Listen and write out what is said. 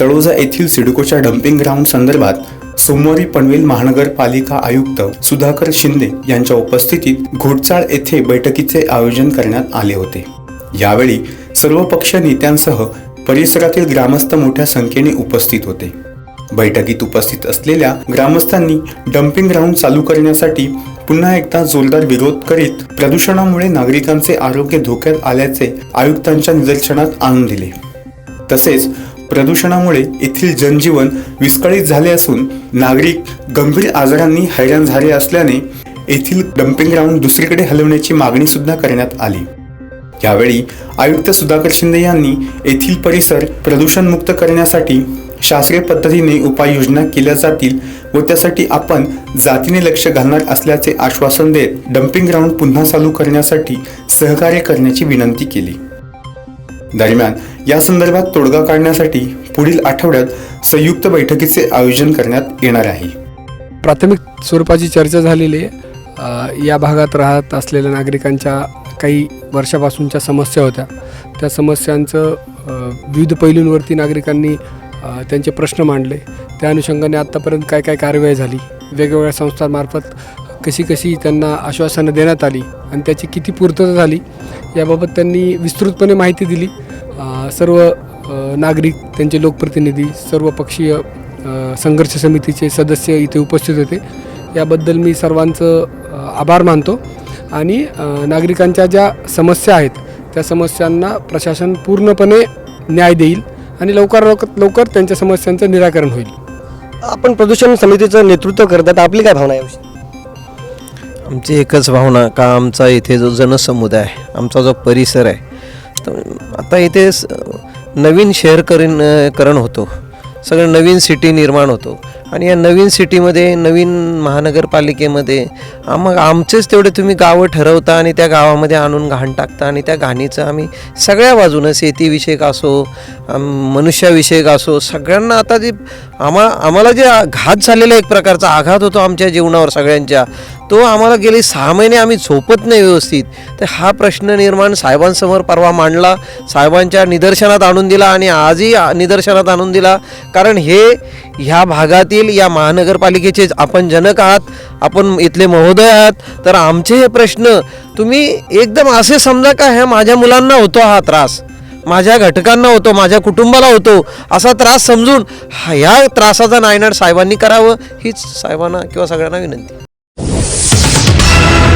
तळोजा येथील सिडकोच्या dumping ground संदर्भात सोमवारी पनवेल महानगरपालिका आयुक्त सुधाकर शिंदे यांच्या उपस्थितीत घोटचाळ येथे बैठकीचे आयोजन करण्यात आले होते. यावेळी सर्वपक्षीय नेत्यांसह परिसरातील ग्रामस्थ मोठ्या संख्येने उपस्थित होते. बैठकीत उपस्थित असलेल्या ग्रामस्थांनी डम्पिंग ग्राउंड चालू करण्यासाठी पुन्हा एकदा जोरदार विरोध करीत प्रदूषणामुळे नागरिकांचे आरोग्य धोक्यात आल्याचे आयुक्तांच्या निदर्शनात आणून दिले. तसेच प्रदूषणामुळे येथील जनजीवन विस्कळीत झाले असून नागरिक गंभीर आजारांनी हैराण झाले असल्याने येथील डम्पिंग ग्राउंड दुसरीकडे हलवण्याची मागणी सुद्धा करण्यात आली. यावेळी आयुक्त सुधाकर शिंदे यांनी येथील परिसर प्रदूषणमुक्त करण्यासाठी शास्त्रीय पद्धतीने उपाययोजना केल्या जातील व त्यासाठी आपण जातीने लक्ष घालणार असल्याचे आश्वासन देत डम्पिंग ग्राउंड पुन्हा चालू करण्यासाठी सहकार्य करण्याची विनंती केली. दरम्यान या संदर्भात तोडगा काढण्यासाठी पुढील आठवड्यात संयुक्त बैठकीचे आयोजन करण्यात येणार आहे. प्राथमिक स्वरूपाची चर्चा झालेली आहे. या भागात राहत असलेल्या नागरिकांच्या काही वर्षापासूनच्या समस्या होत्या. त्या समस्यांचं विविध पैलूंवरती नागरिकांनी त्यांचे प्रश्न मांडले. त्या अनुषंगाने आत्तापर्यंत काय काय कारवाई झाली? वेगवेगळ्या संस्थांमार्फत कशी कशी त्यांना आश्वासनं देण्यात आली? आणि त्याची किती पूर्तता झाली? याबाबत त्यांनी विस्तृतपणे माहिती दिली. सर्व नागरिक त्यांचे लोकप्रतिनिधी सर्व पक्षीय संघर्ष समितीचे सदस्य इथे उपस्थित होते. याबद्दल मी सर्वांचं आभार मानतो आणि नागरिकांच्या ज्या समस्या आहेत त्या समस्यांना प्रशासन पूर्णपणे न्याय देईल आणि लवकर लवकर लवकर त्यांच्या समस्यांचं निराकरण होईल. आपण प्रदूषण समितीचं नेतृत्व करतात आपली काय भावना आहे याविषयी? आमची एकच भावना का आमचा इथे जो जनसमुदाय आहे आमचा जो परिसर आहे तर आता इथे स- नवीन शहरकरण करण होतो. सगळं नवीन सिटी निर्माण होतो. आणि या नवीन सिटीमध्ये नवीन महानगरपालिकेमध्ये मग आमचेच तेवढे तुम्ही गावं ठरवता आणि त्या गावामध्ये आणून घाण टाकता आणि त्या घाणीचं आम्ही सगळ्या बाजूनं शेतीविषयक असो मनुष्याविषयक असो सगळ्यांना आता जे आम्हा आम्हाला जे घात झालेला एक प्रकारचा आघात होतो आमच्या जीवनावर सगळ्यांच्या. तो आम्हाला गेले सहा महिने आम्ही झोपत नाही व्यवस्थित. तर हा प्रश्न निर्माण साहेबांसमोर परवा मांडला साहेबांच्या निदर्शनात आणून दिला आणि आजही निदर्शनात आणून दिला. कारण हे ह्या भागातील या महानगरपालिकेचे आपण जनक आहात आपण इथले महोदय आहात तर आमचे हे प्रश्न तुम्ही एकदम असे समजा का ह्या माझ्या मुलांना होतो हा त्रास? माझ्या घटकांना होतो माझ्या कुटुंबाला होतो असा त्रास समजून हा- ह्या त्रासाचा नायनाट साहेबांनी करावं हीच साहेबांना किंवा सगळ्यांना विनंती.